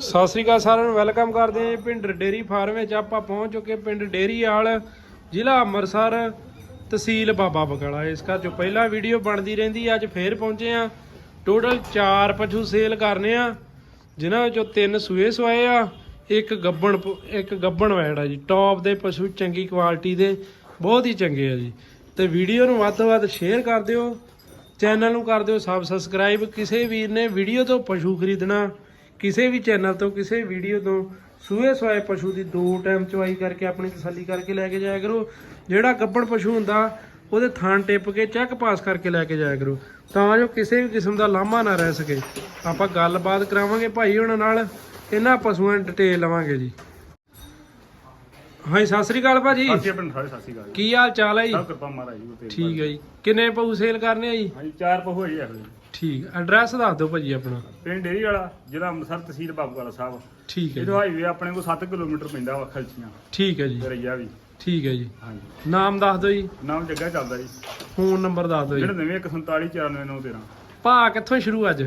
ਸਤਿ ਸ੍ਰੀ ਅਕਾਲ ਸਾਰਿਆਂ ਨੂੰ, ਵੈਲਕਮ ਕਰਦੇ ਹਾਂ ਜੀ ਪਿੰਡ ਡੇਰੀ ਫਾਰਮ ਵਿੱਚ। ਆਪਾਂ ਪਹੁੰਚ ਚੁੱਕੇ ਪਿੰਡ ਡੇਰੀ ਵਾਲ, ਜ਼ਿਲ੍ਹਾ ਅੰਮ੍ਰਿਤਸਰ, ਤਹਿਸੀਲ ਬਾਬਾ ਬਕਾਲਾ ਇਸ ਘਰ ਚੋਂ ਪਹਿਲਾਂ ਵੀਡੀਓ ਬਣਦੀ ਰਹਿੰਦੀ ਅੱਜ ਫੇਰ ਪਹੁੰਚੇ ਆ ਟੋਟਲ 4 ਪਸ਼ੂ ਸੇਲ ਕਰਨੇ ਆ, ਜਿਨ੍ਹਾਂ ਵਿੱਚੋਂ ਤਿੰਨ ਸੂਏ ਸਵਾਏ ਆ, ਇੱਕ ਗੱਬਣ ਪ- ਇੱਕ ਗੱਬਣ ਵੈੜ ਆ ਜੀ। ਟੌਪ ਦੇ ਪਸ਼ੂ ਚੰਗੀ ਕੁਆਲਿਟੀ ਦੇ, ਬਹੁਤ ਹੀ ਚੰਗੇ ਆ ਜੀ। ਤੇ ਵੀਡੀਓ ਨੂੰ ਵੱਧ ਤੋਂ ਵੱਧ ਸ਼ੇਅਰ ਕਰ ਦਿਓ, ਚੈਨਲ ਨੂੰ ਕਰ ਦਿਓ ਸਬ ਸਬਸਕ੍ਰਾਈਬ। ਕਿਸੇ ਵੀਰ ਨੇ ਵੀਡੀਓ ਤੋਂ ਪਸ਼ੂ ਖਰੀਦਣਾ ਕਿਸੇ ਵੀ ਚੈਨਲ ਤੋਂ ਕਿਸੇ ਵੀਡੀਓ ਤੋਂ ਸੂਏ ਸਵਾਏ ਪਸ਼ੂ ਦੀ ਦੋ ਟਾਈਮ ਚਵਾਈ ਕਰਕੇ ਆਪਣੀ ਤਸੱਲੀ ਕਰਕੇ ਲੈ ਕੇ ਜਾਇਆ ਕਰੋ। ਜਿਹੜਾ ਗੱਬਣ ਪਸ਼ੂ ਹੁੰਦਾ ਉਹਦੇ ਥਾਂ ਟਿੱਪ ਕੇ ਚੈੱਕ ਪਾਸ ਕਰਕੇ ਲੈ ਕੇ ਜਾਇਆ ਕਰੋ। ਤਾਂ ਜੋ ਕਿਸੇ ਵੀ ਕਿਸਮ ਦਾ ਲਾਮਾ ਨਾ ਰਹਿ ਸਕੇ। ਆਪਾਂ ਗੱਲਬਾਤ ਕਰਾਵਾਂਗੇ ਭਾਈ ਉਹਨਾਂ ਨਾਲ। ਇਹਨਾਂ ਪਸ਼ੂਆਂ ਦੀ ਡਿਟੇਲ ਲਵਾਂਗੇ ਜੀ। ਹਾਂਜੀ ਸਤਿ ਸ੍ਰੀ ਅਕਾਲ ਭਾਜੀ। ਅਸੀਂ ਆਪਣੇ ਸਾਰੇ ਸਾਸੀ ਗਾਲ ਕੀ ਹਾਲ ਚਾਲ ਹੈ ਜੀ? ਸਭ ਕਿਰਪਾ ਮਹਾਰਾਜ ਜੀ ਠੀਕ ਹੈ ਜੀ। ਕਿੰਨੇ ਪਸ਼ੂ ਸੇਲ ਕਰਨੇ ਆ ਜੀ? ਹਾਂਜੀ ਚਾਰ ਪਹੂ ਹੈ ਜੀ। ਠੀਕ ਐਡਰੈਸ ਦੱਸ ਦਿਓ ਭਾਜੀ ਆਪਣਾ। ਪਿੰਡ ਡੇਰੀ ਵਾਲਾ ਜ਼ਿਲ੍ਹਾ ਅੰਮ੍ਰਿਤਸਰ ਤਹਿਸੀਲ ਬਾਬੂਵਾਲਾ ਸਾਹਿਬ। ਠੀਕ ਹੈ ਇਹ ਜੀ। ਹਾਈਵੇ ਆਪਣੇ ਕੋਲ 7 ਕਿਲੋਮੀਟਰ ਪੈਂਦਾ ਵਾ ਖਲਚੀਆਂ ਠੀਕ ਹੈ ਜੀ। ਗਰਈਆ ਵੀ। ਠੀਕ ਹੈ ਜੀ। ਹਾਂਜੀ। ਨਾਮ ਦੱਸ ਦਿਓ ਜੀ। ਨਾਮ ਜੱਗਾ ਚੱਲਦਾ ਜੀ। ਫੋਨ ਨੰਬਰ ਦੱਸ ਦਿਓ ਜੀ। ਜਿਹੜੇ ਨਵੇਂ 1474913 ਭਾ ਕਿੱਥੋਂ ਸ਼ੁਰੂ ਅੱਜ?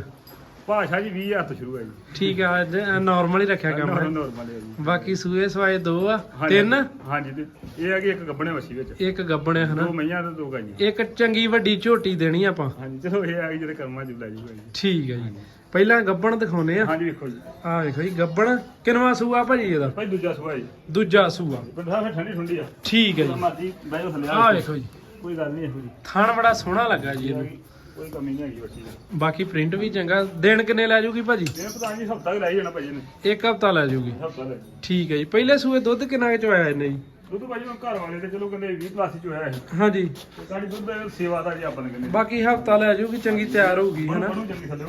ਭਾਸ਼ਾ ਜੀ 20000 ਤੋਂ ਸ਼ੁਰੂ ਹੈ ਜੀ। ਠੀਕ ਹੈ ਅੱਜ ਨਾਰਮਲ ਹੀ ਰੱਖਿਆ ਕੰਮ ਹੈ। ਨੋਰਮਲ ਹੈ ਜੀ। ਬਾਕੀ ਸੂਏ ਸਵਾਏ ਦੋ ਆ ਹਾਂਜੀ, ਤਿੰਨ? ਹਾਂਜੀ ਤੇ ਇਹ ਹੈਗੀ ਇੱਕ ਗੱਬਣੇ ਵਸੀ ਵਿੱਚ। ਇੱਕ ਗੱਬਣੇ ਹਨਾ? ਦੋ ਮਈਆਂ ਤੇ ਦੋ ਗਾਈਆਂ। ਇੱਕ ਚੰਗੀ ਵੱਡੀ ਝੋਟੀ ਦੇਣੀ ਆਪਾਂ। ਹਾਂਜੀ ਚਲੋ ਇਹ ਆ ਜਿਹੜੇ ਕਰਮਾਂ ਚ ਲੈ ਜੂਗਾ ਜੀ ਠੀਕ ਹੈ ਜੀ। ਪਹਿਲਾਂ ਗੱਬਣ ਦਿਖਾਉਨੇ ਆ। ਹਾਂਜੀ ਵੇਖੋ ਜੀ। ਆ ਵੇਖੋ ਜੀ ਗੱਬਣ ਕਿੰਨਵਾ ਸੂਆ ਭਾਜੀ ਇਹਦਾ? ਭਾਈ ਦੂਜਾ ਸੁਭਾ ਜੀ। ਦੂਜਾ ਸੂਆ। ਪਿੰਡ ਸਾਹਿਬ ਠੰਡੀ ਠੰਡੀ ਆ। ਠੀਕ ਹੈ ਜੀ। ਮਰਜ਼ੀ ਜਾਓ ਥੱਲੇ ਆ ਵੇਖੋ ਜੀ। ਕੋਈ ਗੱਲ ਨਹੀਂ ਇਹੋ ਜੀ। ਥਣ ਬੜਾ ਸੋਹਣਾ ਲੱਗਾ ਜੀ ਇਹਨੂੰ। ਕੋਈ ਕਮੀ ਨਹੀਂ ਹੈਗੀ ਬੱਚੀ ਦੀ। ਬਾਕੀ ਪ੍ਰਿੰਟ ਵੀ ਚੰਗਾ। ਦਿਨ ਕਿੰਨੇ ਲੈ ਜੂਗੀ ਭਾਜੀ? ਇਹ ਪਤਾ ਨਹੀਂ ਹਫਤਾ ਹੀ ਲਾਈ ਜਾਣਾ ਭਾਜੀ ਨੇ ਇੱਕ ਹਫਤਾ ਲੈ ਜੂਗੀ। ਹਫਤਾ ਲੈ ਠੀਕ ਹੈ ਜੀ। ਪਹਿਲੇ ਸੂਏ ਦੁੱਧ ਕਿੰਨਾ ਕੁ ਚੋਇਆ ਇਹਨੇ ਜੀ? ਦੁੱਧ ਭਾਜੀ ਮੈਂ ਘਰ ਵਾਲੇ ਤੇ ਚਲੋ ਕਹਿੰਦੇ 20 ਪਲੱਸ ਚ ਹੋਇਆ ਸੀ ਹਾਂਜੀ। ਤੇ ਸਾਡੀ ਦੁੱਧ ਦੀ ਸੇਵਾ ਦਾ ਜੀ ਆਪਾਂ ਨੇ ਕਹਿੰਦੇ ਬਾਕੀ ਹਫਤਾ ਲੈ ਜੂਗੀ ਚੰਗੀ ਤਿਆਰ ਹੋਊਗੀ ਹਨਾ? ਜਲਦੀ ਥੱਲੇ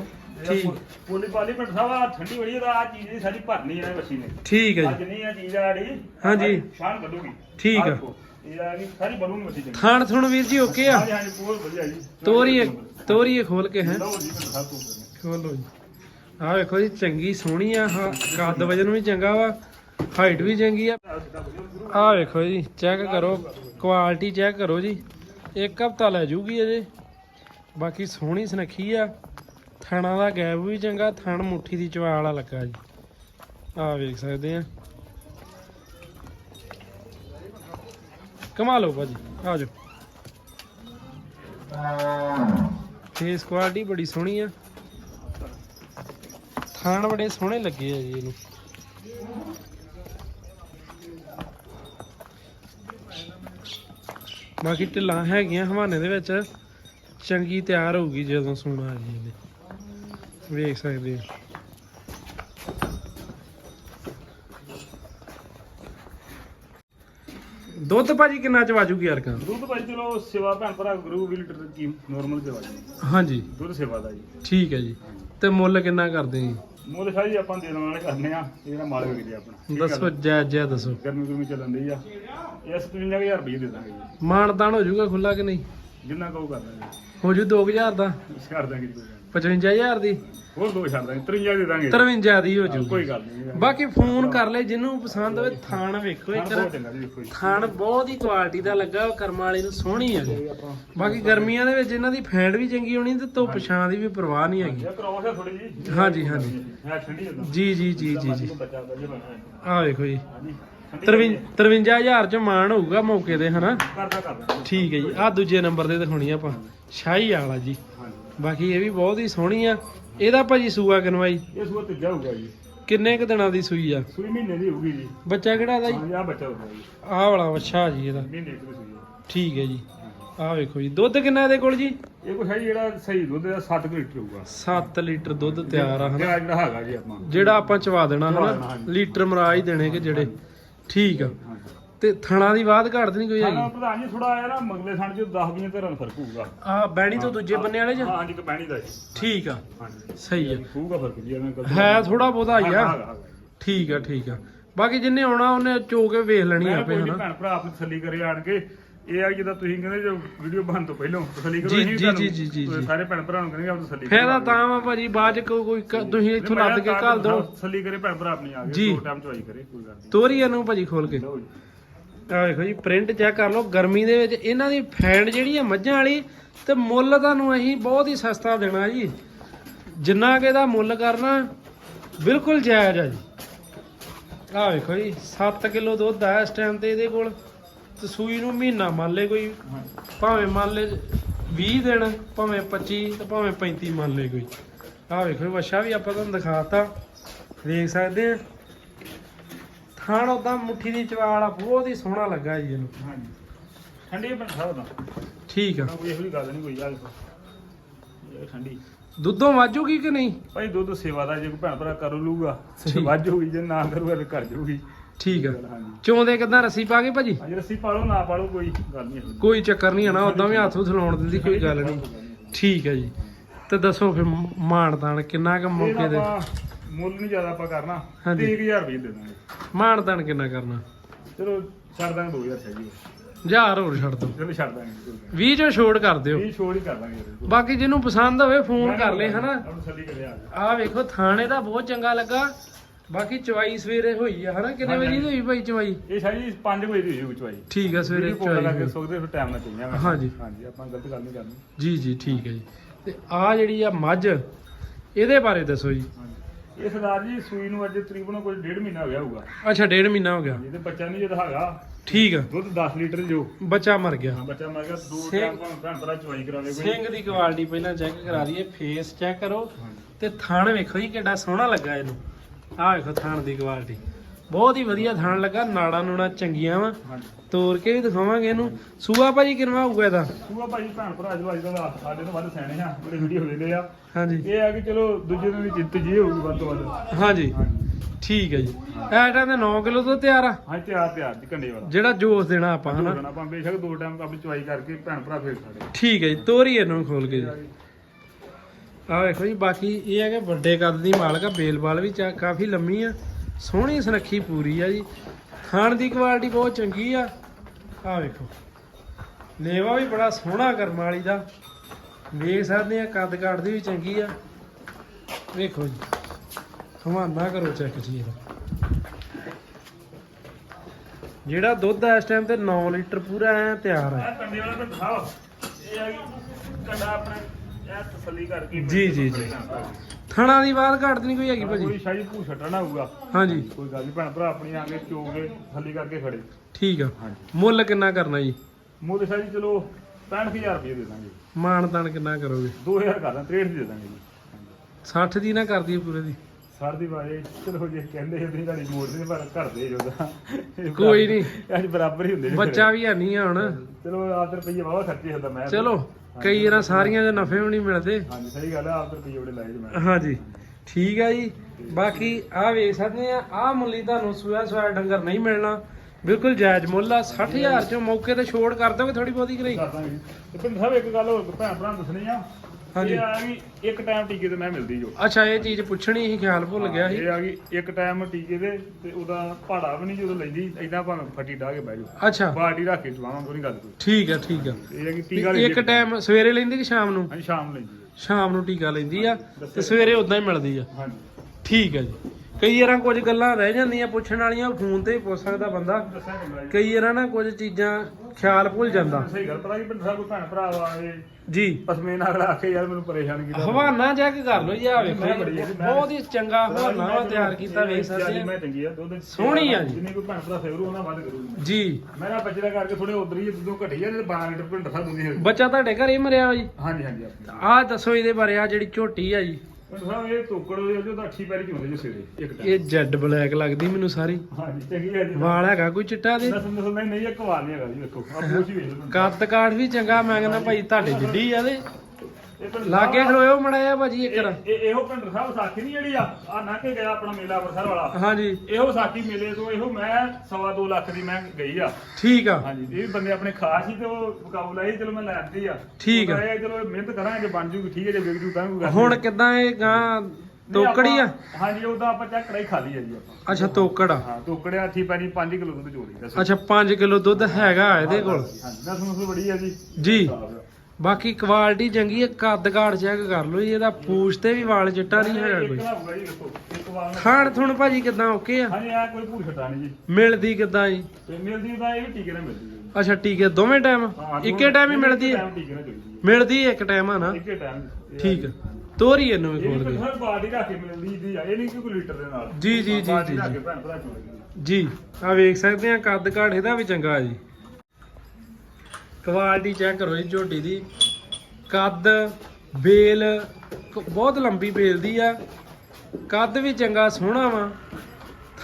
ਠੀਕ। ਪੋਲੀ ਪਾਲੀ ਪਿੰਡ ਸਾਹਿਬ ਆ ਠੰਡੀ ਬੜੀ ਆ ਆਹ ਚੀਜ਼ ਦੀ ਸਾਡੀ ਭਰਨੀ ਆ ਬੱਚੀ ਨੇ। ਠੀਕ ਹੈ ਅੱਜ ਜੀ ਨਹੀਂ ਆ ਚੀਜ਼ ਆ ਜਿਹੜੀ ਹਾਂਜੀ। ਸ਼ਾਨ ਵਧੂਗੀ ਠੀਕ ਆ। ਦੇਖੋ, ਇਹ ਆ ਕਿ ਸਾਰੀ ਬਣੂਗੀ ਬੱਚੀ ਚੰਗੀ। ਖਾਣ ਥੁਣ ਵੀਰ ਜੀ ਓਕੇ ਆ? ਹਾਂਜੀ ਹਾਂਜੀ ਬਹੁਤ ਵਧੀਆ ਜੀ। ਤੋਰੀਏ ਤੋਰੀਏ ਖੋਲ ਕੇ ਹੈ। ਲਓ ਜੀ ਪਿੰਡ ਸਾਹਿਬ ਤੋਂ ਖੋਲੋ ਜੀ। ਆਹ ਵੇਖੋ ਜੀ ਚੰਗੀ ਸੋਹਣੀ ਆ ਹਾਂ ਕੱਦ ਵਜਨ ਵੀ ਚੰਗਾ ਵਾ ਹਾਈਟ ਵੀ ਚੰਗੀ ਆ। ਆਹ ਵੇਖੋ ਜੀ ਚੈੱਕ ਕਰੋ ਕੁਆਲਿਟੀ ਚੈੱਕ ਕਰੋ ਜੀ। ਇੱਕ ਹਫਤਾ ਲੈ ਜੂਗੀ ਅਜੇ। ਬਾਕੀ ਸੋਹਣੀ ਸੁਨੱਖੀ ਆ। ਥਣਾ ਦਾ ਗੈਪ ਵੀ ਚੰਗਾ ਥਣ ਮੁੱਠੀ ਦੀ ਚਵਾ ਵਾਲਾ ਲੱਗਾ ਜੀ। ਆਹ ਵੇਖ ਸਕਦੇ ਆ। ਕਮਾ ਲਓ ਭਾਜੀ ਆ ਜਾਓ। ਫੇਸ ਕੁਆਲਿਟੀ ਬੜੀ ਸੋਹਣੀ ਆ। ਥਾਣ ਬੜੇ ਸੋਹਣੇ ਲੱਗੇ ਆ ਜੀ ਇਹਨੂੰ। ਬਾਕੀ ਢਿੱਲਾਂ ਹੈਗੀਆਂ ਹਵਾਨੇ ਦੇ ਵਿੱਚ। ਚੰਗੀ ਤਿਆਰ ਹੋਊਗੀ ਜਦੋਂ ਸੋਣਾ ਆ ਜੀ ਇਹਨੇ। ਵੇਖ ਸਕਦੇ ਆ। ਦੁੱਧ ਭਾਜੀ ਕਿੰਨਾ ਚ ਵਾਜੂਗੀ ਯਾਰ ਕਾ ਦੁੱਧ ਭਾਜੀ ਚਲੋ ਸੇਵਾ ਭੈਣ ਭਰਾ ਗੁਰੂ 20 ਲੀਟਰ ਕੀ ਨੋਰਮਲ ਸੇਵਾ ਜੀ। ਹਾਂਜੀ। ਦੁੱਧ ਸੇਵਾ ਦਾ ਜੀ। ਠੀਕ ਹੈ ਜੀ। ਤੇ ਮੁੱਲ ਕਿੰਨਾ ਕਰਦੇ ਜੀ? ਮੁੱਲ ਸ਼ਾਹ ਜੀ ਆਪਾਂ ਦੇਣ ਵਾਲੇ ਕਰਨੇ ਆ ਇਹਦਾ ਮਾਲ ਵਿਕ ਜੇ ਆਪਣਾ। ਠੀਕ ਦੱਸੋ? ਜੈ। ਜੈ ਦੱਸੋ। ਗਰਮੀ ਗੁਰਮੀ ਚੱਲਣ ਦੀ ਆ। ਇਸ 55000 ਰੁਪਏ ਦੇ ਦਾਂਗੇ ਜੀ। ਮਾਨਤਾਨ ਹੋ ਜਾਊਗਾ ਖੁੱਲਾ ਕਿ ਨਹੀਂ? ਜਿੰਨਾ ਕਹੋ ਕਰ ਦਾਂਗੇ ਹੋ ਜੂ 2000 ਦਾ। ਕਰ ਦਾਂਗੇ ਜੀ ਕੋਈ ਗੱਲ ਨੀ। 55000 ਦੀ? ਹੋਰ ਦੋ ਛੱਡ ਦਾਂਗੇ 53 ਦੇ ਦਾਂਗੇ। 53 ਦੀ ਹੋ ਜੂਗੀ। ਕੋਈ ਗੱਲ ਨਹੀਂ। ਬਾਕੀ ਫੋਨ ਕਰ ਲੈ ਜਿਹਨੂੰ ਪਸੰਦ ਹੋਵੇ ਥਾਣ ਵੇਖੋ ਇੱਕ ਚੰਗਾ ਜੀ ਜੀ। ਥਾਣ ਬਹੁਤ ਹੀ ਕੁਆਲਿਟੀ ਦਾ ਲੱਗਾ ਕਰਮਾਂ ਵਾਲੀ ਨੂੰ ਸੋਹਣੀ ਹੈ ਆਪਾਂ ਬਾਕੀ ਗਰਮੀਆਂ ਦੇ ਵਿੱਚ ਇਹਨਾਂ ਦੀ ਫੈਂਡ ਵੀ ਚੰਗੀ ਹੋਣੀ ਤੇ ਧੁੱਪ ਛਾਂ ਦੀ ਵੀ ਪਰਵਾਹ ਨਹੀਂ ਹੈਗੀ। ਇਹ ਕਰਾਉ ਹੈ ਥੋੜੀ ਜੀ ਹਾਂਜੀ ਹਾਂਜੀ। ਹੈ ਠੰਡੀ ਹੁੰਦਾ ਜੀ ਜੀ ਜੀ ਜੀ ਜੀ। ਬੱਚਾ ਵਧੀਆ ਬਣਾ ਹੈ ਆਹ ਵੇਖੋ ਜੀ। ਹਾਂਜੀ। 53 53000 ਚ ਮਾਣ ਹੋਊਗਾ ਮੌਕੇ ਤੇ ਹਨਾ? ਕਰਦਾ ਕਰਦਾ। ਠੀਕ ਹੈ ਜੀ। ਆ ਦੂਜੇ ਨੰਬਰ ਤੇ ਦਿਖਾਉਣੀ ਆਪਾਂ। ਸ਼ਾਹੀ ਵਾਲਾ ਜੀ। ਬਾਕੀ ਇਹ ਵੀ ਬਹੁਤ ਹੀ ਸੋਹਣੀ ਆ। ਇਹਦਾ ਭਾਜੀ ਸੂਆ ਕਿਨਵਾਈ? ਇਹ ਸੂਆ ਤੀਜਾ ਹੋਊਗਾ ਜੀ। ਕਿੰਨੇ ਕੁ ਦਿਨਾਂ ਦੀ ਸੂਈ ਆ? ਸੂਈ ਮਹੀਨੇ ਦੀ ਹੋਊਗੀ ਜੀ। ਬੱਚਾ ਕਿਹੜਾ ਦਾ ਜੀ? ਆ ਬੱਚਾ ਹੋਊਗਾ ਜੀ। ਆਹ ਵਾਲਾ ਵੱਛਾ ਜੀ ਇਹਦਾ। ਮਹੀਨੇ ਦੀ ਸੂਈ ਠੀਕ ਹੈ ਜੀ। ਆਹ ਵੇਖੋ ਜੀ। ਦੁੱਧ ਕਿੰਨਾ ਇਹਦੇ ਕੋਲ ਜੀ? ਇਹ ਕੋਈ ਹੈ ਜਿਹੜਾ ਸਹੀ ਦੁੱਧ ਦਾ 7 ਲੀਟਰ ਹੋਊਗਾ। 7 ਲੀਟਰ ਦੁੱਧ ਤਿਆਰ ਆ ਹਨਾ? ਜਿਹੜਾ ਜਿਹੜਾ ਹੈਗਾ ਜੀ ਆਪਾਂ। ਜਿਹੜਾ ਆਪਾਂ ਚਵਾ ਦੇਣਾ ਹਨਾ। ਲੀਟਰ ਮਰਾ ਹੀ ਦੇਣੇ ਕਿ ਜਿਹੜੇ। ਠੀਕ ਆ। ਤੇ ਥਣਾ ਦੀ ਬਾਤ ਘੱਟ ਨਹੀਂ ਕੋਈ ਹੈਗੀ? ਪ੍ਰਧਾਨ ਜੀ ਥੋੜਾ ਆਇਆ ਨਾ ਮੰਗਲੇ ਥਣ ਚ 10 20 ਧਰਨ ਫ਼ਰਕ ਹੋਊਗਾ ਆ ਬੈਣੀ ਤੋਂ ਦੂਜੇ ਬੰਨੇ ਵਾਲੇ ਚ? ਹਾਂ ਹਾਂਜੀ ਕਪੈਣੀ ਦਾ ਜੀ। ਠੀਕ ਆ। ਹਾਂਜੀ। ਸਹੀ ਆ। ਹੋਊਗਾ ਫ਼ਰਕ ਜੀ ਐਵੇਂ ਗਲਤ ਹੈ ਥੋੜਾ ਬਹੁਤਾ ਹੀ ਆ। ਠੀਕ ਆ ਠੀਕ ਆ। ਬਾਕੀ ਜਿੰਨੇ ਆਉਣਾ ਉਹਨੇ ਚੋ ਕੇ ਵੇਖ ਲੈਣੀ ਆਪੇ ਹਨਾ। ਭੈਣ ਭਰਾ ਆਪਣੀ ਤਸੱਲੀ ਕਰੇ ਆਣ ਕੇ। ਇਹ ਆ ਕਿ ਜਿੱਦਾਂ ਤੁਸੀਂ ਕਹਿੰਦੇ ਜੋ ਵੀਡੀਓ ਬਣ ਤੋਂ ਪਹਿਲਾਂ ਤਸੱਲੀ ਕਰੋ ਜੀ, ਅਸੀਂ ਵੀ ਜੀ, ਜੀ, ਜੀ, ਜੀ, ਜੀ। ਸਾਰੇ ਭੈਣ ਭਰਾ ਨੂੰ ਕਹਿੰਦੇ ਆਪਣੀ ਤਸੱਲੀ ਫਾਇਦਾ ਕਰੋ। ਤਾਂ ਵਾ ਭਾਜੀ ਬਾਅਦ ਚ ਕੋਈ ਕੋਈ ਕ- ਤੁਸੀਂ ਇੱਥੋਂ ਲੱਦ ਕੇ ਘੱਲ ਦੋ। ਤਸੱਲੀ ਕਰੇ ਭੈਣ ਭਰਾ ਆਪਣੀ ਆ ਜੀ। ਕੇ ਦੋ ਟਾਈਮ ਚਵਾਈ ਕਰੇ ਕੋਈ ਗੱਲ ਨਹੀਂ। ਤੋਰੀ ਇਹਨੂੰ ਭਾਜੀ ਖੋਲ ਕੇ। ਲਓ ਜੀ। ਆ ਵੇਖੋ ਜੀ ਪ੍ਰਿੰਟ ਚੈੱਕ ਕਰ ਲਓ ਗਰਮੀ ਦੇ ਵਿੱਚ ਇਹਨਾਂ ਦੀ ਫੈਂਡ ਜਿਹੜੀ ਆ ਮੱਝਾਂ ਵਾਲੀ ਤੇ ਮੁੱਲ ਤੁਹਾਨੂੰ ਅਸੀਂ ਬਹੁਤ ਹੀ ਸਸਤਾ ਦੇਣਾ ਜੀ। ਜਿੰਨਾ ਕਿ ਇਹਦਾ ਮੁੱਲ ਕਰਨਾ ਬਿਲਕੁਲ ਜਾਇਜ਼ ਆ ਜੀ। ਆ ਵੇਖੋ ਜੀ 7 ਕਿਲੋ ਦੁੱਧ ਆ ਇਸ ਟਾਈਮ ਤੇ ਇਹਦੇ ਕੋਲ। ਤੇ ਸੂਈ ਨੂੰ ਮਹੀਨਾ ਮੰਨ ਲੈ ਕੋਈ ਭਾਵੇਂ ਮੰਨ ਲੈ 20 ਦਿਨ ਭਾਵੇਂ 25 ਤੇ ਭਾਵੇਂ 35 ਮੰਨ ਲੈ ਕੋਈ। ਆ ਵੇਖੋ ਵਛਾ ਵੀ ਆਪਾਂ ਤੁਹਾਨੂੰ ਦਿਖਾਤਾ। ਵੇਖ ਸਕਦੇ ਆ। ਥਾਣ ਉਦਾਂ ਮੁੱਠੀ ਦੀ ਚਵਾਲ ਆ ਬਹੁਤ ਹੀ ਸੋਹਣਾ ਲੱਗਾ ਜੀ ਇਹਨੂੰ। ਹਾਂਜੀ। ਠੰਡੀ ਬਣ ਸਕਦਾ ਠੀਕ ਆ। ਕੋਈ ਇਹੋ ਗੱਲ ਨਹੀਂ ਕੋਈ ਆ ਦੇਖੋ ਇਹ ਠੰਡੀ। ਦੁੱਧੋਂ ਵਾਜੂਗੀ ਕਿ ਨਹੀਂ? ਭਾਈ ਦੁੱਧ ਸੇਵਾ ਦਾ ਜੇ ਕੋਈ ਭੈਣ ਭਰਾ ਕਰ ਲੂਗਾ ਠੀਕ। ਵੱਜ ਹੋਊਗੀ ਜੇ ਨਾ ਕਰੂਗਾ ਤੇ ਘਰ ਜਾਊਗੀ। ਠੀਕ ਆ। ਹਾਂਜੀ। ਚੋਂਦੇ ਕਿਦਾਂ ਰੱਸੀ ਪਾ ਕੇ ਭਾਜੀ? ਅਜੇ ਰੱਸੀ ਪਾਲੋ ਨਾ ਪਾਲੋ ਕੋਈ ਗੱਲ ਨਹੀਂ ਜਿਹੀ। ਕੋਈ ਚੱਕਰ ਨਹੀਂ ਆਣਾ ਉਦਾਂ ਵੀ ਹੱਥ ਹੁੱਥ ਲਾਉਣ ਦਿੰਦੀ ਕੋਈ ਗੱਲ ਨਹੀਂ। ਠੀਕ ਹੈ ਜੀ। ਤੇ ਦੱਸੋ ਫਿਰ ਮਾਣ ਤਾਣ ਕਿੰਨਾ ਕੁ ਮੌਕੇ ਦੇ ਮੁੱਲ ਨਹੀਂ ਜ਼ਿਆਦਾ ਆਪਾਂ ਕਰਨਾ ਹਾਂਜੀ। 30000 ਰੁਪਏ ਦੇ ਦਾਂਗੇ ਮਾਣ ਤਾਣ ਕਿੰਨਾ ਕਰਨਾ? ਚਲੋ ਛੱਡ ਦਾਂਗੇ 2000 ਸਹੀ ਹਜ਼ਾਰ। ਹੋਰ ਛੱਡ ਦੋ। ਚਲੋ ਛੱਡ ਦਾਂਗੇ 20 ਚੋਂ ਛੋੜ ਕਰ ਦਿਓ। ਇਹ ਛੋੜ ਹੀ ਕਰ ਦਾਂਗੇ ਬਾਕੀ ਜਿਹਨੂੰ ਪਸੰਦ ਹੋਵੇ ਫੋਨ ਕਰ ਲੈ ਹਨਾ? ਆਹ ਵੇਖੋ ਥਾਣੇ ਦਾ ਬਹੁਤ ਚੰਗਾ ਲੱਗਾ। ਬਾਕੀ ਚਵਾਈ ਸਵੇਰੇ ਹੋਈ ਆ ਹਨਾ? ਕਿੰਨੇ ਵਜੇ ਦੀ ਹੋਈ ਭਾਈ ਚਵਾਈ? ਇਹ ਸਾਡੀ 5 ਵਜੇ ਦੀ ਹੋਈ ਚਵਾਈ। ਠੀਕ ਆ ਸਵੇਰੇ ਲਾ ਚਵਾਈ ਕੇ ਹੋਈ। ਸੋਚਦੇ ਫਿਰ ਟਾਈਮ ਨਾਲ ਚਾਹੀਦਾ ਹਾਂਜੀ। ਹਾਂਜੀ ਆਪਾਂ ਗਲਤ ਗੱਲ ਨਹੀਂ ਕਰਨੀ। ਜੀ ਜੀ ਠੀਕ ਹੈ ਜੀ। ਤੇ ਆ ਜਿਹੜੀ ਆ ਮੱਝ ਇਹਦੇ ਬਾਰੇ ਦੱਸੋ ਜੀ। ਇਹ ਸਰਦਾਰ ਜੀ ਸੂਈ ਨੂੰ ਅੱਜ ਤਕਰੀਬਨ ਕੋਈ ਡੇਢ ਮਹੀਨਾ ਹੋ ਗਿਆ ਹੋਊਗਾ। ਅੱਛਾ ਡੇਢ ਮਹੀਨਾ ਹੋ ਗਿਆ। ਇਹਦੇ ਬੱਚਾ ਨਹੀਂ ਜਦ ਹੈਗਾ। ਠੀਕ ਆ। ਦੁੱਧ 10 ਲੀਟਰ ਜੋ ਬੱਚਾ ਮਰ ਗਿਆ। ਹਾਂ ਬੱਚਾ ਮਰ ਗਿਆ। ਦੋ ਟਾਈਮ ਭੈਣ ਭਰਾ ਚਵਾਈ ਕਰਾਵੇ ਕੋਈ। ਸਿੰਘ ਦੀ ਕੁਆਲਿਟੀ ਪਹਿਲਾਂ ਚੈੱਕ ਕਰਾ ਲਈਏ ਫੇਸ ਚੈੱਕ ਕਰੋ। ਤੇ ਥਣ ਵੇਖੋ ਜੀ ਕਿੱਡਾ ਸੋਹਣਾ ਲੱਗਾ ਇਹਨੂੰ। ਆਹ ਵੇਖੋ ਥਣ ਦੀ ਕੁਆਲਿਟੀ ਬਹੁਤ ਹੀ ਵਧੀਆ ਥਣ ਲੱਗਾ ਨਾੜਾ ਨੂੜਾ ਚੰਗੀਆਂ ਵਾ। ਹਾਂਜੀ। ਤੋੜ ਕੇ ਵੀ ਦਿਖਾਵਾਂਗੇ ਇਹਨੂੰ। ਸੂਆ ਭਾਜੀ ਕਿੰਨਾ ਹੋਊਗਾ ਇਹਦਾ? ਸੂਆ ਭਾਈ ਭੈਣ ਭਰਾ ਜਦੋਂ ਅੱਜ ਦਾ ਸਾਡੇ ਤੋਂ ਵੱਧ ਸਿਆਣੇ ਆ ਬੜੇ ਵੀਡੀਓ ਲੈਂਦੇ ਆ। ਹਾਂਜੀ। ਇਹ ਆ ਕਿ ਚਲੋ ਦੂਜੇ ਦਿਨ ਦੀ ਚਿੰਤ ਜੀ ਹੋਊਗੀ ਵੱਧ ਤੋਂ ਵੱਧ। ਹਾਂਜੀ। ਠੀਕ ਹੈ ਜੀ। ਟਾਈਮ ਤੇ 9 ਕਿਲੋ ਤੋਂ ਤਿਆਰ ਆ? ਹਾਂ ਤਿਆਰ ਤਿਆਰ ਦੀ ਕੰਡੇ ਵਾਲਾ। ਜਿਹੜਾ ਜੋਸ ਦੇਣਾ ਆਪਾਂ ਹਨਾ? ਹਨਾ ਆਪਾਂ ਬੇਸ਼ੱਕ ਦੋ ਟਾਈਮ ਆਪਣੀ ਚਵਾਈ ਕਰਕੇ ਭੈਣ ਭਰਾ ਫੇਰ ਸਾਡੇ ਠੀਕ ਹੈ ਜੀ ਤੋਰੀ ਇਹਨੂੰ ਖੋਲ ਕੇ ਜੀ। ਆਹ ਵੇਖੋ ਜੀ, ਬਾਕੀ ਇਹ ਹੈ ਕਿ ਵੱਡੇ ਕੱਦ ਦੀ ਮਾਲਕ ਆ, ਬੇਲਬਾਲ ਵੀ ਕਾਫੀ ਲੰਮੀ ਆ, ਸੋਹਣੀ ਸੁਨੱਖੀ ਪੂਰੀ ਆ ਜੀ। ਖਾਣ ਦੀ ਕੁਆਲਿਟੀ ਬਹੁਤ ਚੰਗੀ ਆ। ਆਹ ਵੇਖੋ, ਲੇਵਾ ਵੀ ਬੜਾ ਸੋਹਣਾ ਕਰਮ ਵਾਲੀ ਦਾ। ਵੇਖ ਸਕਦੇ ਆ, ਕੱਦ ਕਾਠ ਦੀ ਵੀ ਚੰਗੀ ਆ। ਵੇਖੋ ਜੀ, ਹਵਾਨਾ ਕਰੋ ਚੈੱਕ ਜੀ ਇਹਦਾ। ਜਿਹੜਾ ਦੁੱਧ ਆ ਇਸ ਟਾਈਮ ਤੇ 9 ਲੀਟਰ ਪੂਰਾ ਐ ਤਿਆਰ ਆ। ਕੰਡੇ ਵਾਲਾ ਤਾਂ ਦਿਖਾਓ। ਇਹ ਆ ਕੰਡਾ ਆਪਣਾ ਇਹ ਤਸੱਲੀ ਕਰਕੇ ਜੀ, ਜੀ, ਜੀ। ਥਣਾ ਦੀ ਬਾਤ ਘੱਟ ਨਹੀਂ ਕੋਈ ਹੈਗੀ ਕੋਈ ਭਾਜੀ? ਸ਼ਾਇਦ ਭੂ ਛੱਟਣਾ ਹੋਊਗਾ ਹਾਂਜੀ। ਕੋਈ ਗੱਲ ਨਹੀਂ ਭੈਣ ਭਰਾ ਆਪਣੀ ਆ ਕੇ ਚੋਗੇ ਥੱਲੀ ਕਰਕੇ ਖੜੇ। ਠੀਕ ਆ। ਹਾਂਜੀ। ਮੁੱਲ ਕਿੰਨਾ ਕਰਨਾ ਜੀ? ਮੋਦੇ ਸ਼ਾਹ ਜੀ ਚਲੋ 65000 ਰੁਪਏ ਦੇ ਦਾਂਗੇ। ਮਾਣ ਤਾਣ ਕਿੰਨਾ ਕਰੋਗੇ? 2000 ਕਰ ਦਾਂ 63 ਦੇ ਦਾਂਗੇ ਜੀ। 60 ਦੀ ਨਾ ਕਰਦੀ ਪੂਰੇ ਦੀ। ਸਰ ਦੀ ਬਾਰੇ ਚਲੋ ਜੇ ਕਹਿੰਦੇ ਤੁਸੀਂ ਤੁਹਾਡੀ ਮੋੜ ਦੇ ਪਰ ਘਰ ਦੇ ਜੋਦਾ ਕੋਈ ਨਹੀਂ। ਅੱਜ ਬਰਾਬਰ ਹੀ ਹੁੰਦੇ ਨੇ ਬੱਚਾ ਵੀ ਹੈ ਨਹੀਂ ਆ ਹੁਣ। ਚਲੋ ਆਪ ਰੁਪਈਏ ਵਾਵਾ ਖਰਚੇ ਹੁੰਦਾ ਮੈਂ ਚਲੋ। ਕਈ ਵਾਰ ਸਾਰੀਆਂ ਦੇ ਨਫੇ ਵੀ ਨਹੀਂ ਮਿਲਦੇ। ਹਾਂਜੀ ਸਹੀ ਗੱਲ ਹੈ ਆਪ ਰੁਪਈਏ ਬੜੇ ਲਾਏ ਜੀ ਮੈਂ। ਹਾਂਜੀ ਠੀਕ ਆ ਜੀ। ਬਾਕੀ ਆ ਵੇਖ ਸਕਦੇ ਆ ਆ ਮੁੱਲੀ ਤੁਹਾਨੂੰ ਸੂਆ ਸੂਆ ਡੰਗਰ ਨਹੀਂ ਮਿਲਣਾ। ਬਿਲਕੁਲ ਜਾਇਜ਼ ਮੁੱਲ ਆ 60000 ਚੋਂ ਮੌਕੇ ਤੇ ਛੋੜ ਕਰ ਦੋਗੇ ਥੋੜੀ ਬਹੁਤੀ ਕਿ ਨਹੀਂ ਦੱਸ ਦਾਂਗੇ ਤੇ ਪਿੰਡ ਸਾਹਿਬ ਇੱਕ ਗੱਲ ਹੋਰ ਭੈਣ ਭਰਾ ਦੱਸਣੀ ਆ। ਹਾਂਜੀ। ਇਹ ਆ ਵੀ ਇੱਕ ਟਾਈਮ ਟੀਕੇ ਤੇ ਮੈਂ ਮਿਲਦੀ ਜੋ। ਅੱਛਾ ਇਹ ਚੀਜ਼ ਪੁੱਛਣੀ ਸੀ ਖਿਆਲ ਭੁੱਲ ਗਿਆ ਸੀ। ਇਹ ਆ ਗਈ ਇੱਕ ਟਾਈਮ ਟੀਕੇ ਦੇ ਤੇ ਉਹਦਾ ਭਾੜਾ ਵੀ ਨਹੀਂ ਜਦੋਂ ਲੈਂਦੀ ਐਦਾਂ ਭਾਵੇਂ ਫੱਟੀ ਢਾ ਕੇ ਬਹਿ ਜਾਓ। ਅੱਛਾ। ਬਾਲਟੀ ਰੱਖ ਕੇ ਚਵਾਵਾਂ ਕੋਈ ਗੱਲ ਕੋਈ। ਠੀਕ ਆ ਠੀਕ ਆ। ਇਹ ਆ ਕਿ ਵੀ ਟੀਕਾ ਇੱਕ ਟਾਈਮ ਸਵੇਰੇ ਲੈਂਦੀ ਕਿ ਸ਼ਾਮ ਨੂੰ? ਹਾਂਜੀ ਸ਼ਾਮ ਲੈਂਦੀ ਹੈ ਸ਼ਾਮ ਨੂੰ ਟੀਕਾ ਲੈਂਦੀ ਆ ਤੇ ਸਵੇਰੇ ਉਦਾਂ ਹੀ ਮਿਲਦੀ ਆ। ਹਾਂਜੀ। ਠੀਕ ਹੈ ਜੀ। ਕਈ ਵਾਰਾਂ ਕੁਝ ਗੱਲਾਂ ਰਹਿ ਜਾਂਦੀਆਂ ਪੁੱਛਣ ਵਾਲੀਆਂ ਫੋਨ ਤੇ ਪੁੱਛ ਸਕਦਾ ਬੰਦਾ। ਦੱਸਿਆ ਚੰਗਾ ਜੀ ਕਈ ਵਾਰਾਂ ਨਾ ਕੁਝ ਚੀਜ਼ਾਂ ਖਿਆਲ ਭੁੱਲ ਜਾਂਦਾ। ਸਹੀ ਗੱਲ ਪਤਾ ਕਿ ਪਿੰਡ ਸਾਹਿਬ ਕੋਈ ਭੈਣ ਭਰਾ ਵਾ ਇਹ। ਜੀ। ਪਸਮੇ ਨਾਲ ਅਗਲਾ ਆਖੇ ਯਾਰ ਮੈਨੂੰ ਪਰੇਸ਼ਾਨ ਕੀਤਾ। ਹਵਾਨਾ ਚੈੱਕ ਕਰ ਲਓ ਜੀ ਆ ਵੇਖੋ ਮੈਂ ਬੜੀ ਜੀ, ਹੈ ਜੀ, ਮੈਂ- ਬਹੁਤ ਹੀ ਚੰਗਾ ਹਵਾਨਾ ਵਾ ਤਿਆਰ ਕੀਤਾ ਵੇਖ ਸਕਦੇ ਆ। ਮੈਂ ਚੰਗੀ ਆ ਦੁੱਧ ਸੋਹਣੀ ਆ ਜੀ। ਜਿੰਨੇ ਕੋਈ ਭੈਣ ਭਰਾ ਫੇਰੂ ਉਹਨਾਂ ਵੱਧ ਕਰੂਗੀ। ਜੀ। ਮੈਂ ਨਾ ਬੱਚੇ ਦਾ ਕਰਕੇ ਥੋੜੇ ਉਧਰ ਹੀ ਦੁੱਧੋਂ ਘਟੀ ਆ ਤੇ 12 ਲੀਟਰ ਪਿੰਡ ਸਾਹਿਬ ਦੁੱਧ ਹੈ ਬੱਚਾ ਤੁਹਾਡੇ ਘਰੇ ਮਰਿਆ ਵਾ ਜੀ? ਹਾਂਜੀ ਹਾਂਜੀ ਆਪਣੀ। ਆਹ ਦੱਸੋ ਇਹਦੇ ਬਾਰੇ ਆ ਜਿਹੜੀ ਝੋਟੀ ਆ ਜੀ। ਸਾਹਿਬ ਇਹ ਤੋਕੜ ਹੋ ਜੋ ਤਾਂ ਅੱਛੀ ਪੈਰੀ ਚ ਹੁੰਦੇ ਜੀ ਸਵੇਰੇ ਇੱਕ ਟਾਈਮ ਇਹ ਜੈਡ ਬਲੈਕ ਲੱਗਦੀ ਮੈਨੂੰ ਸਾਰੀ। ਹਾਂਜੀ ਚੰਗੀ ਹੈ ਜੀ। ਵਾਲ ਹੈਗਾ ਕੋਈ ਚਿੱਟਾ ਦੇ ਨਸਲ ਨਸਲ ਨਹੀਂ ਨਹੀਂ ਇੱਕ ਨਹੀਂ ਹੈਗਾ ਜੀ ਵੇਖੋ। ਆ ਪੂਛ ਹੀ ਵੇਖ ਲਓ। ਕੱਦ ਕਾਠ ਵੀ ਚੰਗਾ ਮੈਂ ਕਹਿੰਦਾ ਭਾਈ ਤੁਹਾਡੇ ਜਿੱਡੀ ਆ ਪਿੰਡ ਲਾਗੇ ਖਲੋਇਓ ਮੜਾਇਆ ਭਾਜੀ ਇੱਕ ਰ ਇਹ ਇਹੋ ਪਿੰਡ ਸਾਹਿਬ ਸਾਖੀ ਨਹੀਂ ਜਿਹੜੀ ਆ? ਆ ਨਾ ਕੇ ਗਿਆ ਆਪਣਾ ਮੇਲਾ ਅੰਮ੍ਰਿਤਸਰ ਵਾਲਾ। ਹਾਂਜੀ। ਇਹੋ ਸਾਖੀ ਮੇਲੇ ਤੋਂ ਇਹੋ ਮੈਂ ਸਵਾ ਦੋ ਲੱਖ ਦੀ ਮੈਂ ਗਈ ਆ। ਠੀਕ ਆ। ਹਾਂਜੀ ਇਹ ਵੀ ਬੰਦੇ ਆਪਣੇ ਖਾਸ ਹੀ ਤੇ ਉਹ ਮੁਕਾਬਲਾ ਹੀ ਚਲੋ ਮੈਂ ਲੈਂਦੀ ਆ। ਠੀਕ ਆ। ਕਹਿੰਦੇ ਚਲੋ ਮਿਹਨਤ ਕਰਾਂਗੇ ਬਣ ਜੂਗੀ ਠੀਕ ਹੈ ਜੇ ਵਿਕ ਜੂ ਤਾਂ ਵੀ ਕੋਈ ਗੱਲ ਹੁਣ। ਕਿਦਾਂ ਇਹ ਗਾਂ ਤੋਕੜੀ ਆ? ਆਪਾਂ- ਹਾਂਜੀ ਉਹਦਾ ਆਪਾਂ ਚੈੱਕ ਕਰਾਈ ਖਾਲੀ ਆ ਜੀ ਆਪਾਂ। ਅੱਛਾ ਤੋਕੜ ਆ। ਹਾਂ ਟੋਕੜਿਆ ਹੱਥੀ ਪੈਣੀ 5 ਕਿਲੋ ਦੁੱਧ ਚੋਰੀ ਦੱਸੋ ਅੱਛਾ 5 ਕਿਲੋ ਦੁੱਧ ਹੈਗਾ ਇਹਦੇ ਕੋਲ। ਹਾਂਜੀ ਨਸਲ ਨਸਲ ਬੜੀ ਆ ਜੀ। ਜੀ। ਬਾਕੀ ਕੁਆਲਿਟੀ ਚੰਗੀ ਹੈ ਕੱਦ ਕਾਠ ਚੈੱਕ ਕਰ ਲਓ ਜੀ ਇਹਦਾ ਪੂਛ ਤੇ ਵੀ ਵਾਲ ਚਿੱਟਾ ਨਹੀਂ ਹੈਗਾ ਕੋਈ। ਇੱਕ ਨਾ ਹੋਊਗਾ ਜੀ ਦੇਖੋ ਇੱਕ ਵਾਰ ਖਾਣ ਥੁਣ ਭਾਜੀ ਕਿਦਾਂ ਓਕੇ ਆ? ਹਾਂਜੀ ਆ ਕੋਈ ਭੂਰ ਛਟਾ ਨਹੀਂ ਜੀ। ਮਿਲਦੀ ਕਿਦਾਂ ਜੀ? ਤੇ ਮਿਲਦੀ ਤਾਂ ਇਹ ਵੀ ਟੀਕੇ ਨਾਲ ਮਿਲਦੀ ਹੈ। ਅੱਛਾ ਦੋਵੇਂ ਟਾਈਮ ਹਾਂ, ਇੱਕੇ ਟਾਈਮ ਹੀ ਮਿਲਦੀ ਹੈ? ਟਾਈਮ ਟੀਕੇ ਨਾਲ ਚੋਰੀ ਮਿਲਦੀ ਹੈ ਇੱਕ ਟਾਈਮ ਆ ਨਾ? ਇੱਕੇ ਟਾਈਮ ਠੀਕ ਆ। ਤੋਰੀ ਇਹਨੂੰ ਵੀ ਇਹ ਖੋਲ ਵੀ ਕੇ। ਫਿਰ ਬਾਲਟੀ ਰੱਖ ਕੇ ਮਿਲਦੀ ਦੀ ਆ ਇਹ ਨਹੀਂ ਕਿ ਕੋਈ ਲੀਟਰ ਦੇ ਨਾਲ। ਜੀ, ਜੀ, ਜੀ, ਬਾਲਟੀ ਜੀ, ਰੱਖ ਜੀ। ਕੇ ਭੈਣ ਭਰਾ ਚੋਣ ਜੀ ਆ ਵੇਖ ਸਕਦੇ ਆ ਕੱਦ ਕਾਠ ਇਹਦਾ ਵੀ ਚੰਗਾ ਜੀ। ਕੁਆਲਿਟੀ ਚੈੱਕ ਕਰੋ ਜੀ ਝੋਟੀ ਦੀ। ਕੱਦ ਬੇਲ ਬਹੁਤ ਲੰਬੀ ਬੇਲ ਦੀ ਆ। ਕੱਦ ਵੀ ਚੰਗਾ ਸੋਹਣਾ ਵਾ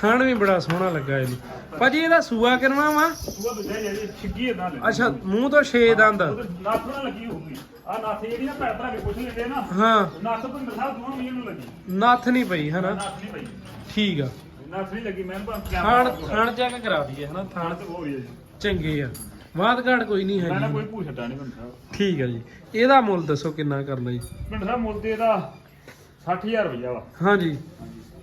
ਥਣ ਵੀ ਬੜਾ ਸੋਹਣਾ ਲੱਗਾ ਇਹਨੂੰ ਭਾਜੀ ਇਹਦਾ ਸੂਆ ਕਿਨਵਾ ਵਾ? ਉਹ ਦੂਜਾ ਜਿਹੜੀ ਛਿੱਗੀ ਇਦਾਂ ਅੱਛਾ ਮੂੰਹ ਤੋਂ ਛੇ ਦੰਦ। ਨੱਥ ਨਾਲ ਲੱਗੀ ਹੋਊਗੀ। ਆ ਨੱਥ ਜਿਹੜੀ ਨਾ ਭੈਣ ਭਰਾ ਕੇ ਪੁੱਛ ਲੈਂਦੇ ਆ ਨਾ। ਹਾਂ। ਨੱਥ ਵੀ ਇਹਨੂੰ ਲੱਗੀ। ਨਹੀਂ ਪਈ ਹਨਾ ਨੱਥ ਨਹੀਂ ਪਈ। ਠੀਕ ਆ। ਨੱਥ ਨਹੀਂ ਲੱਗੀ ਮੈਂ ਭਾਂ ਥਣ ਥਣ ਚੈੱਕ ਕਰਾ ਦਈਏ ਹਨਾ ਥਾਣ ਥਣ ਤੇ ਹੋ ਰਹੀ ਹੈ ਜੀ। ਚੰਗੇ ਆ। ਬਾਤ ਘਾਟ ਕੋਈ ਨਹੀਂ ਨਾ ਹੈਗੀ ਕੋਈ ਭੂਛ ਹਟਾ ਨਹੀਂ ਭਿੰਦਰ ਸਾਹਿਬ ਠੀਕ ਆ ਜੀ। ਇਹਦਾ ਮੁੱਲ ਦੱਸੋ ਕਿੰਨਾ ਕਰਨਾ ਜੀ? ਭਿੰਦਰ ਸਾਹਿਬ ਮੁੱਲ ਤੇ ਇਹਦਾ 60000 ਰੁਪਇਆ ਵਾ। ਹਾਂਜੀ।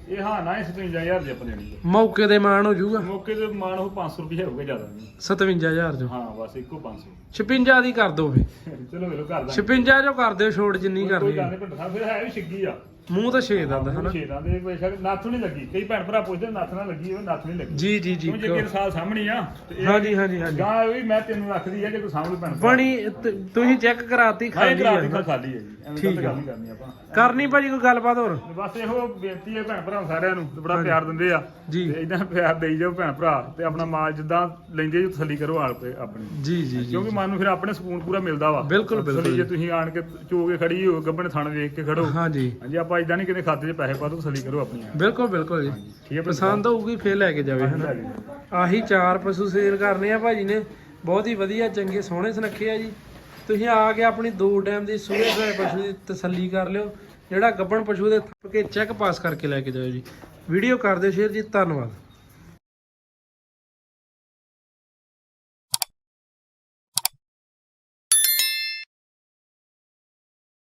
ਇਹ ਹਾਂ ਨਾ 57000 ਦੀ ਆਪਾਂ ਦੇਣੀ ਹੈ ਮੌਕੇ ਦੇ ਮਾਣ ਹੋ ਜਾਊਗਾ ਮੌਕੇ ਤੇ ਮਾਨ ਉਹ 500 ਰੁਪਏ ਹੋਊਗਾ ਜ਼ਿਆਦਾ ਨਹੀਂ। 57000 ਜੋ ਹਾਂ ਬਸ ਇੱਕੋ 500 56 ਦੀ ਕਰ ਦੋ ਫੇ। ਚਲੋ ਵੇਲੋ ਕਰ ਦਾਂਗੇ 56 ਜੋ ਕਰ ਦਿਓ ਛੋੜ ਜਿੰਨੀ ਕੋਈ ਕਰਨੀ ਗੱਲ। ਨਹੀਂ ਭਿੰਦਰ ਸਾਹਿਬ ਫਿਰ ਹੈ ਵੀ ਛਿੱਗੀ ਆ। ਮੂੰਹ ਤਾਂ ਛੇ ਦੰਦ ਹਨਾ? ਛੇਦਾਂ ਦੇ ਕੋਈ ਸ਼ੱਕ ਨੱਥ ਨਹੀਂ ਲੱਗੀ। ਕਈ ਭੈਣ ਭਰਾ ਪੁੱਛਦੇ ਨੱਥ ਨਾ ਲੱਗੀ ਉਹ ਨੱਥ ਨਹੀਂ ਲੱਗੀ। ਜੀ ਜੀ ਜੀ ਕਿਉਂ ਜੇ ਕਿਰ ਸਾਲ ਸਾਹਮਣੀ ਆ ਤੇ ਇਹ ਹਾਂਜੀ ਹਾਂਜੀ ਹਾਂਜੀ। ਗਾਂ ਵੀ ਮੈਂ ਤੈਨੂੰ ਰੱਖਦੀ ਆ ਜੇ ਕੋਈ ਸਾਹਮਣੇ ਭੈਣ ਭਰਾ ਬਣੀ ਤ- ਤੁਸੀਂ ਚੈੱਕ ਕਰਾਤੀ ਖਾਲੀ ਆ ਖਾਲੀ ਹੈ ਜੀ। ਐਵੇਂ ਠੀਕ ਆ। ਗੱਲ ਨਹੀਂ ਕਰਨੀ ਆਪਾਂ। ਕਰਨੀ ਭਾਜੀ ਕੋਈ ਗੱਲਬਾਤ ਹੋਰ? ਬਸ ਇਹੋ ਬੇਨਤੀ ਹੈ ਭੈਣ ਭਰਾ ਸਾਰਿਆਂ ਨੂੰ ਤੇ ਬੜਾ ਪਿਆਰ ਦਿੰਦੇ ਆ। ਜੀ। ਤੇ ਇਦਾਂ ਪਿਆਰ ਦੇਈ ਜਾਓ ਭੈਣ ਭਰਾ ਤੇ ਆਪਣਾ ਮਾਲ ਜਿੱਦਾਂ ਲੈਂਦੇ ਜੋ ਤਸੱਲੀ ਕਰੋ ਆਲ ਤੇ ਆਪਣੀ। ਜੀ ਜੀ ਜੀ ਕਿਉਂਕਿ ਮਨ ਨੂੰ ਫਿਰ ਆਪਣੇ ਸਕੂਨ ਪੂਰਾ ਮਿਲਦਾ ਵਾ। ਬਿਲਕੁਲ, ਬਿਲਕੁਲ। ਤਸੱਲੀ ਜੇ ਤੁਸੀਂ ਆਣ ਕੇ ਚੋ ਕੇ ਖੜੀ ਹੋ ਗੱਬਣ ਥਣ ਵੇਖ ਕੇ ਖੜੋ। ਹਾਂਜੀ। ਹਾਂਜੀ ਆਪਾਂ ਇਦਾਂ ਨਹੀਂ ਕਿਤੇ ਖਾਤੇ 'ਚ ਪੈਸੇ ਪਾ ਦੋ ਤਸੱਲੀ ਕਰੋ ਆਪਣੀ। ਬਿਲਕੁਲ ਬਿਲਕੁਲ ਜੀ। ਠੀਕ ਹੈ ਭੈਣ ਪਸੰਦ ਹੋਊਗੀ ਫੇਰ ਲੈ ਕੇ ਜਾਵੇ ਹਨਾ? ਆਹੀ ਚਾਰ ਪਸ਼ੂ ਸੇਲ ਕਰਨੇ ਆ ਭਾਜੀ ਨੇ। ਬਹੁਤ ਹੀ ਵਧੀਆ ਚੰਗੇ ਸੋਹਣੇ ਸੁਨੱਖੇ ਆ ਜੀ। ਤੁਸੀਂ ਆ ਕੇ ਆਪਣੀ ਦੋ ਟਾਈਮ ਦੀ ਸੂਏ ਸੂਏ ਪਸ਼ੂ ਦੀ ਤਸੱਲੀ ਕਰ ਲਿਓ। ਜਿਹੜਾ ਗੱਬਣ ਪਸ਼ੂ ਦੇ ਥੱਪ ਕੇ ਚੈੱਕ ਪਾਸ ਕਰਕੇ ਲੈ ਕੇ ਜਾਓ ਜੀ। ਵੀਡੀਓ ਕਰ ਦਿਓ ਸ਼ੇਅਰ ਜੀ। ਧੰਨਵਾਦ।